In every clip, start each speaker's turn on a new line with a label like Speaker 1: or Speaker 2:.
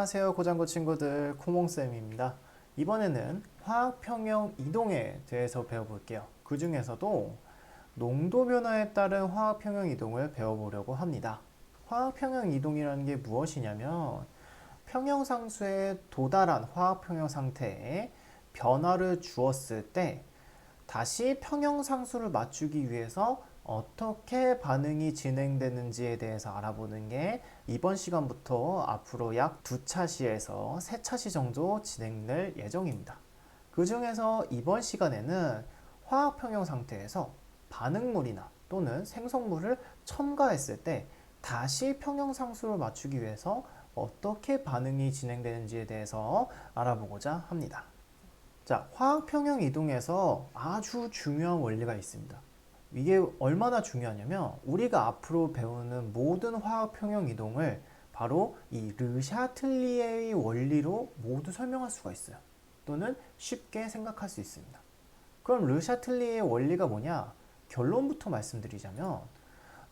Speaker 1: 안녕하세요 고장고 친구들. 코몽쌤입니다. 이번에는 화학평형 이동에 대해서 배워볼게요. 그 중에서도 농도 변화에 따른 화학평형 이동을 배워보려고 합니다. 화학평형 이동이라는 게 무엇이냐면 평형상수에 도달한 화학평형 상태에 변화를 주었을 때 다시 평형상수를 맞추기 위해서 어떻게 반응이 진행되는지에 대해서 알아보는 게 이번 시간부터 앞으로 약 두 차시에서 세 차시 정도 진행될 예정입니다. 그 중에서 이번 시간에는 화학 평형 상태에서 반응물이나 또는 생성물을 첨가했을 때 다시 평형 상수를 맞추기 위해서 어떻게 반응이 진행되는지에 대해서 알아보고자 합니다. 자, 화학 평형 이동에서 아주 중요한 원리가 있습니다. 이게 얼마나 중요하냐면 우리가 앞으로 배우는 모든 화학 평형 이동을 바로 이 르샤틀리에의 원리로 모두 설명할 수가 있어요. 또는 쉽게 생각할 수 있습니다. 그럼 르샤틀리에의 원리가 뭐냐? 결론부터 말씀드리자면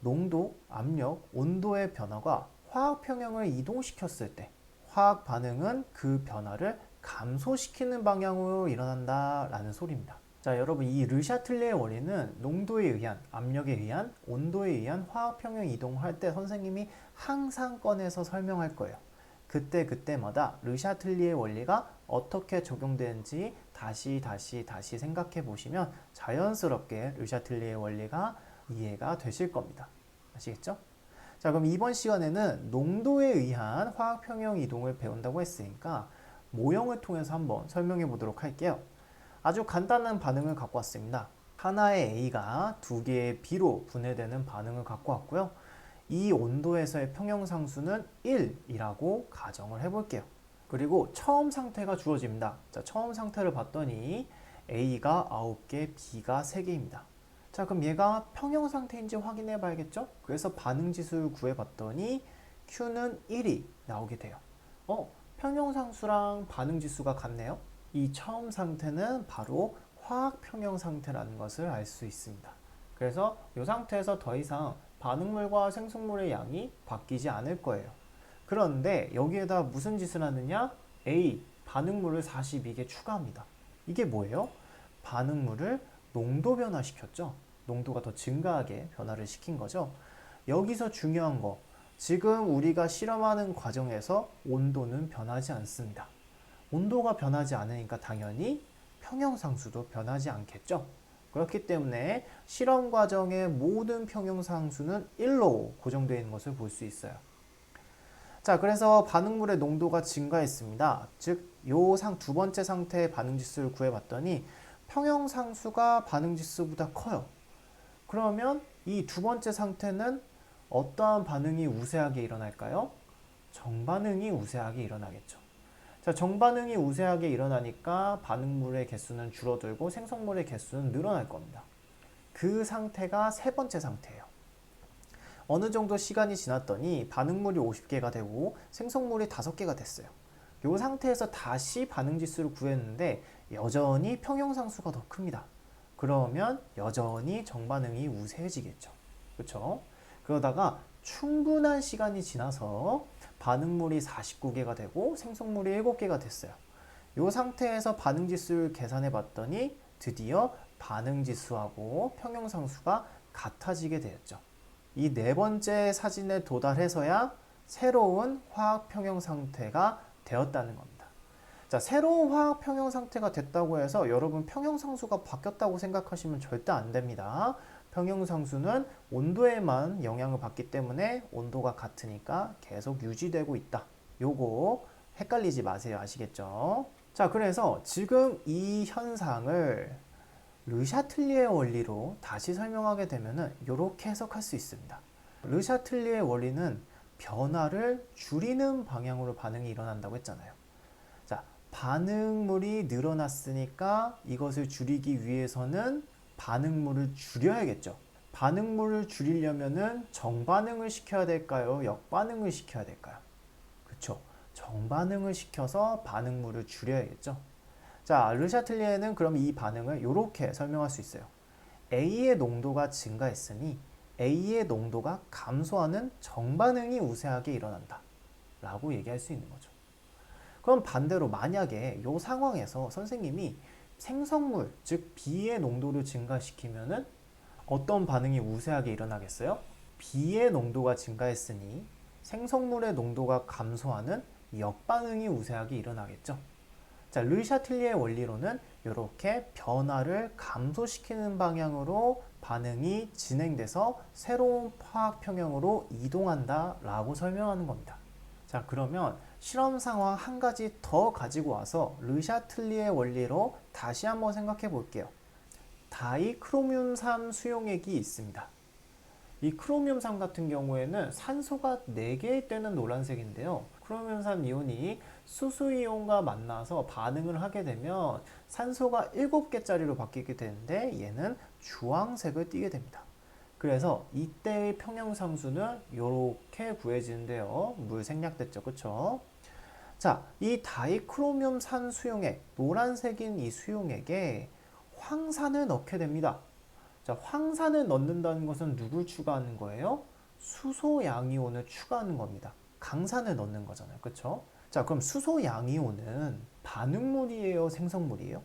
Speaker 1: 농도, 압력, 온도의 변화가 화학 평형을 이동시켰을 때 화학 반응은 그 변화를 감소시키는 방향으로 일어난다라는 소리입니다. 자, 여러분 이 르샤틀레의 원리는 농도에 의한 압력에 의한 온도에 의한 화학 평형 이동할 때 선생님이 항상 꺼내서 설명할 거예요. 그때 그때마다 르샤틀리의 원리가 어떻게 적용되는지 다시 다시 다시 생각해 보시면 자연스럽게 르샤틀리의 원리가 이해가 되실 겁니다. 아시겠죠? 자, 그럼 이번 시간에는 농도에 의한 화학 평형 이동을 배운다고 했으니까 모형을 통해서 한번 설명해 보도록 할게요. 아주 간단한 반응을 갖고 왔습니다. 하나의 A가 두 개의 B로 분해되는 반응을 갖고 왔고요. 이 온도에서의 평형상수는 1이라고 가정을 해볼게요. 그리고 처음 상태가 주어집니다. 자, 처음 상태를 봤더니 A가 9개, B가 3개입니다. 자, 그럼 얘가 평형 상태인지 확인해 봐야겠죠? 그래서 반응 지수를 구해 봤더니 Q는 1이 나오게 돼요. 어, 평형 상수랑 반응 지수가 같네요. 이 처음 상태는 바로 화학 평형 상태라는 것을 알 수 있습니다. 그래서 이 상태에서 더 이상 반응물과 생성물의 양이 바뀌지 않을 거예요. 그런데 여기에다 무슨 짓을 하느냐? A, 반응물을 42개 추가합니다. 이게 뭐예요? 반응물을 농도 변화시켰죠. 농도가 더 증가하게 변화를 시킨 거죠. 여기서 중요한 거, 지금 우리가 실험하는 과정에서 온도는 변하지 않습니다. 온도가 변하지 않으니까 당연히 평형상수도 변하지 않겠죠. 그렇기 때문에 실험 과정의 모든 평형상수는 1로 고정되어 있는 것을 볼 수 있어요. 자, 그래서 반응물의 농도가 증가했습니다. 즉, 요 상 두 번째 상태의 반응 지수를 구해봤더니 평형상수가 반응 지수보다 커요. 그러면 이 두 번째 상태는 어떠한 반응이 우세하게 일어날까요? 정반응이 우세하게 일어나겠죠. 자, 정반응이 우세하게 일어나니까 반응물의 개수는 줄어들고 생성물의 개수는 늘어날 겁니다. 그 상태가 세 번째 상태예요. 어느 정도 시간이 지났더니 반응물이 50개가 되고 생성물이 5개가 됐어요. 이 상태에서 다시 반응 지수를 구했는데 여전히 평형상수가 더 큽니다. 그러면 여전히 정반응이 우세해지겠죠. 그렇죠? 그러다가 충분한 시간이 지나서 반응물이 49개가 되고 생성물이 7개가 됐어요. 이 상태에서 반응 지수를 계산해 봤더니 드디어 반응 지수하고 평형상수가 같아지게 되었죠. 이 네 번째 사진에 도달해서야 새로운 화학 평형 상태가 되었다는 겁니다. 자, 새로운 화학 평형 상태가 됐다고 해서 여러분 평형 상수가 바뀌었다고 생각하시면 절대 안 됩니다. 평형상수는 온도에만 영향을 받기 때문에 온도가 같으니까 계속 유지되고 있다. 요거 헷갈리지 마세요. 아시겠죠? 자, 그래서 지금 이 현상을 르샤틀리의 원리로 다시 설명하게 되면은 이렇게 해석할 수 있습니다. 르샤틀리의 원리는 변화를 줄이는 방향으로 반응이 일어난다고 했잖아요. 자, 반응물이 늘어났으니까 이것을 줄이기 위해서는 반응물을 줄여야겠죠. 반응물을 줄이려면은 정반응을 시켜야 될까요? 역반응을 시켜야 될까요? 그렇죠. 정반응을 시켜서 반응물을 줄여야겠죠. 자, 르샤틀리에는 그럼 이 반응을 이렇게 설명할 수 있어요. A의 농도가 증가했으니 A의 농도가 감소하는 정반응이 우세하게 일어난다. 라고 얘기할 수 있는 거죠. 그럼 반대로 만약에 이 상황에서 선생님이 생성물, 즉 B의 농도를 증가시키면은 어떤 반응이 우세하게 일어나겠어요? B의 농도가 증가했으니 생성물의 농도가 감소하는 역반응이 우세하게 일어나겠죠. 자, 르샤틀리의 원리로는 이렇게 변화를 감소시키는 방향으로 반응이 진행돼서 새로운 화학 평형으로 이동한다라고 설명하는 겁니다. 자, 그러면 실험 상황 한 가지 더 가지고 와서 르샤틀리의 원리로 다시 한번 생각해 볼게요. 다이크로뮴3 수용액이 있습니다. 이 크로뮴3 같은 경우에는 산소가 4개의 때는 노란색인데요. 크로뮴3 이온이 수소 이온과 만나서 반응을 하게 되면 산소가 7개짜리로 바뀌게 되는데 얘는 주황색을 띠게 됩니다. 그래서 이때의 평형상수는 이렇게 구해지는데요. 물 생략됐죠. 그쵸? 자, 이 다이크로뮴 산 수용액, 노란색인 이 수용액에 황산을 넣게 됩니다. 자, 황산을 넣는다는 것은 누굴 추가하는 거예요? 수소 양이온을 추가하는 겁니다. 강산을 넣는 거잖아요. 그렇죠? 자, 그럼 수소 양이온은 반응물이에요, 생성물이에요?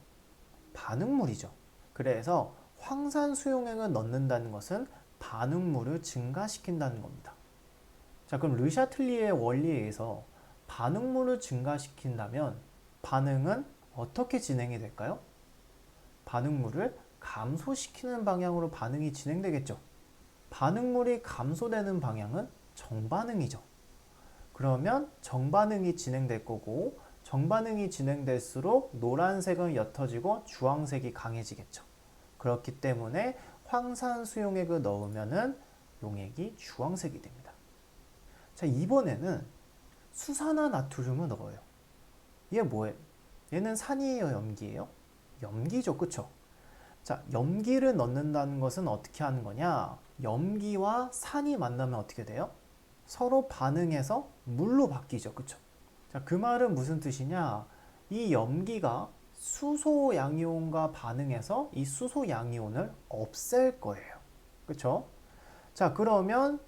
Speaker 1: 반응물이죠. 그래서 황산 수용액을 넣는다는 것은 반응물을 증가시킨다는 겁니다. 자, 그럼 르샤틀리의 원리에 의해서 반응물을 증가시킨다면 반응은 어떻게 진행이 될까요? 반응물을 감소시키는 방향으로 반응이 진행되겠죠. 반응물이 감소되는 방향은 정반응이죠. 그러면 정반응이 진행될 거고 정반응이 진행될수록 노란색은 옅어지고 주황색이 강해지겠죠. 그렇기 때문에 황산 수 용액을 넣으면은 용액이 주황색이 됩니다. 자, 이번에는 수산화 나트륨을 넣어요. 얘 뭐예요? 얘는 산이에요, 염기예요? 염기죠, 그쵸? 자, 염기를 넣는다는 것은 어떻게 하는 거냐? 염기와 산이 만나면 어떻게 돼요? 서로 반응해서 물로 바뀌죠. 그쵸? 자, 그 말은 무슨 뜻이냐? 이 염기가 수소 양이온과 반응해서 이 수소 양이온을 없앨 거예요. 그쵸? 자, 그러면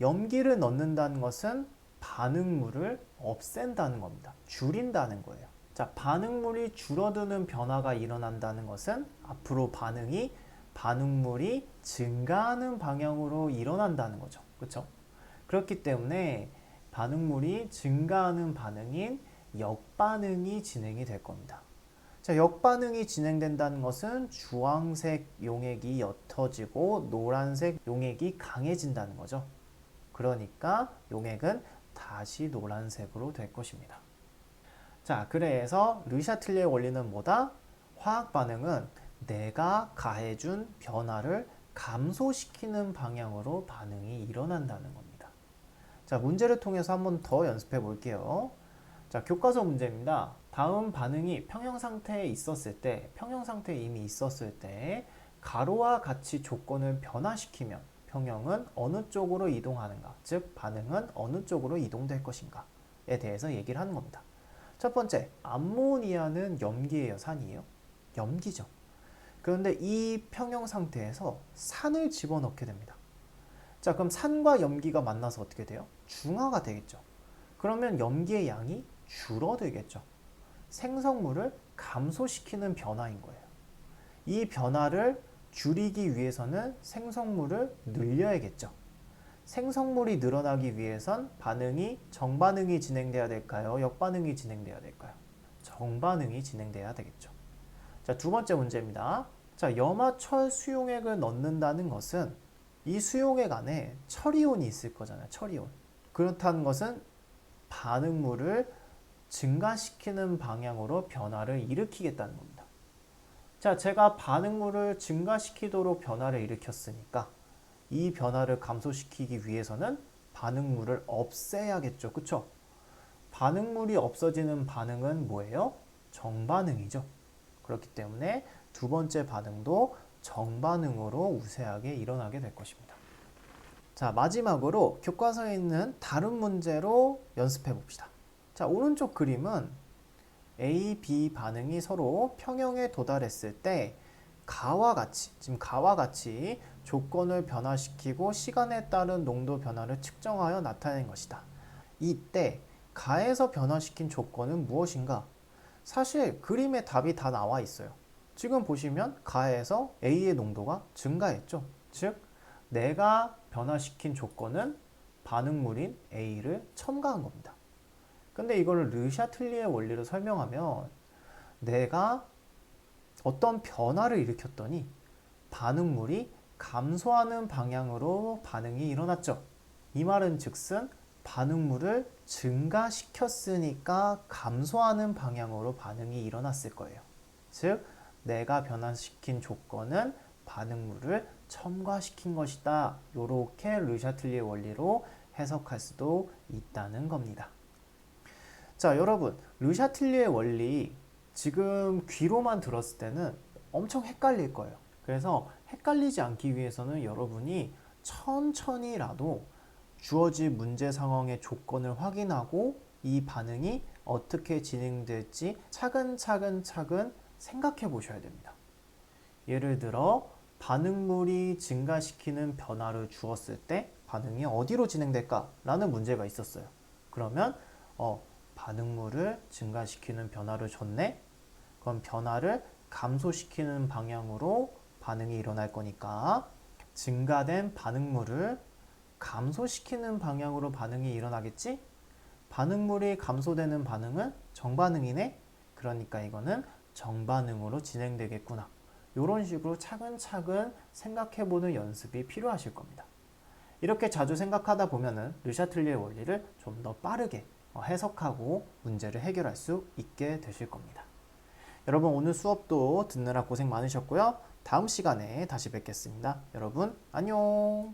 Speaker 1: 염기를 넣는다는 것은 반응물을 없앤다는 겁니다. 줄인다는 거예요. 자, 반응물이 줄어드는 변화가 일어난다는 것은 앞으로 반응이 반응물이 증가하는 방향으로 일어난다는 거죠. 그렇죠? 그렇기 때문에 반응물이 증가하는 반응인 역반응이 진행이 될 겁니다. 자, 역반응이 진행된다는 것은 주황색 용액이 옅어지고 노란색 용액이 강해진다는 거죠. 그러니까 용액은 다시 노란색으로 될 것입니다. 자, 그래서 르샤틀리의 원리는 뭐다? 화학 반응은 내가 가해준 변화를 감소시키는 방향으로 반응이 일어난다는 겁니다. 자, 문제를 통해서 한 번 더 연습해 볼게요. 자, 교과서 문제입니다. 다음 반응이 평형 상태에 있었을 때, 평형 상태에 이미 있었을 때, 가로와 같이 조건을 변화시키면 평형은 어느 쪽으로 이동하는가, 즉 반응은 어느 쪽으로 이동될 것인가에 대해서 얘기를 하는 겁니다. 첫 번째, 암모니아는 염기예요, 산이에요? 염기죠. 그런데 이 평형 상태에서 산을 집어넣게 됩니다. 자, 그럼 산과 염기가 만나서 어떻게 돼요? 중화가 되겠죠. 그러면 염기의 양이 줄어들겠죠. 생성물을 감소시키는 변화인 거예요. 이 변화를 줄이기 위해서는 생성물을 늘려야겠죠. 생성물이 늘어나기 위해선 반응이 정반응이 진행돼야 될까요? 역반응이 진행돼야 될까요? 정반응이 진행돼야 되겠죠. 자, 두 번째 문제입니다. 자, 염화철 수용액을 넣는다는 것은 이 수용액 안에 철이온이 있을 거잖아요. 철이온. 그렇다는 것은 반응물을 증가시키는 방향으로 변화를 일으키겠다는 겁니다. 자, 제가 반응물을 증가시키도록 변화를 일으켰으니까 이 변화를 감소시키기 위해서는 반응물을 없애야겠죠. 그쵸? 반응물이 없어지는 반응은 뭐예요? 정반응이죠. 그렇기 때문에 두 번째 반응도 정반응으로 우세하게 일어나게 될 것입니다. 자, 마지막으로 교과서에 있는 다른 문제로 연습해 봅시다. 자, 오른쪽 그림은 A, B 반응이 서로 평형에 도달했을 때 가와 같이, 지금 가와 같이 조건을 변화시키고 시간에 따른 농도 변화를 측정하여 나타낸 것이다. 이때 가에서 변화시킨 조건은 무엇인가? 사실 그림에 답이 다 나와 있어요. 지금 보시면 가에서 A의 농도가 증가했죠. 즉, 내가 변화시킨 조건은 반응물인 A를 첨가한 겁니다. 근데 이거를 르샤틀리의 원리로 설명하면 내가 어떤 변화를 일으켰더니 반응물이 감소하는 방향으로 반응이 일어났죠. 이 말은 즉슨 반응물을 증가시켰으니까 감소하는 방향으로 반응이 일어났을 거예요. 즉, 내가 변화시킨 조건은 반응물을 첨가시킨 것이다. 이렇게 르샤틀리의 원리로 해석할 수도 있다는 겁니다. 자, 여러분, 르샤틀리의 원리 지금 귀로만 들었을 때는 엄청 헷갈릴 거예요. 그래서 헷갈리지 않기 위해서는 여러분이 천천히라도 주어진 문제 상황의 조건을 확인하고 이 반응이 어떻게 진행될지 차근차근 차근 생각해 보셔야 됩니다. 예를 들어 반응물이 증가시키는 변화를 주었을 때 반응이 어디로 진행될까라는 문제가 있었어요. 그러면 어, 반응물을 증가시키는 변화를 줬네. 그럼 변화를 감소시키는 방향으로 반응이 일어날 거니까 증가된 반응물을 감소시키는 방향으로 반응이 일어나겠지? 반응물이 감소되는 반응은 정반응이네? 그러니까 이거는 정반응으로 진행되겠구나. 이런 식으로 차근차근 생각해보는 연습이 필요하실 겁니다. 이렇게 자주 생각하다 보면은 르샤틀리의 원리를 좀 더 빠르게 어, 해석하고 문제를 해결할 수 있게 되실 겁니다. 여러분 오늘 수업도 듣느라 고생 많으셨고요. 다음 시간에 다시 뵙겠습니다. 여러분 안녕.